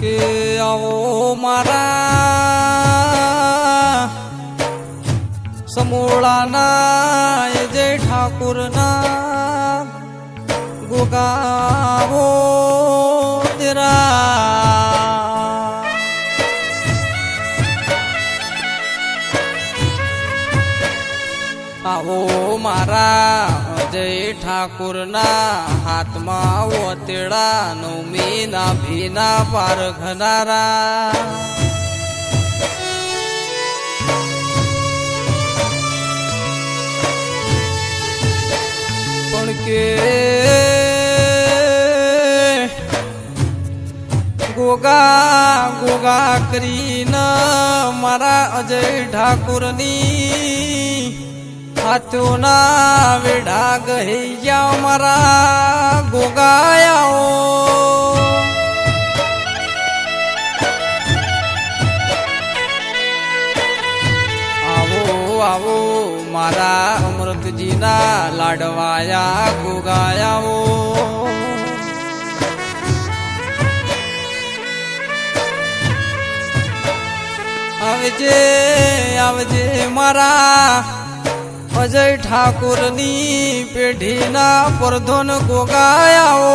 કે આવો મારા સમોળાના જય ઠાકુરના ગોગાવો તેરા આવો મારા જય ઠાકુરના હાથમાં ઓતેડા નવમી ના ભીના પાર ઘનારા. પણ કે ગોગા ગોગા કરીને મારા અજય ઠાકુરની હાથોના વેઢા ગહી જાઓ મારા ગોગાયાઓ. આવો આવો, મારા અમૃતજીના લાડવાયા ગોગાયાઓ. આવજે આવજે મારા અજય ઠાકુરની પેઢીના પરધોન ગોગાયાઓ.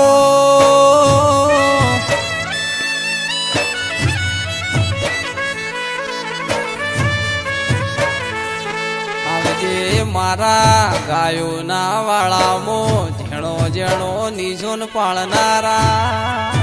આવજે મારા ગાયોના વાળામાં ઝેણો ઝેણો નિઝોન પાળનારા.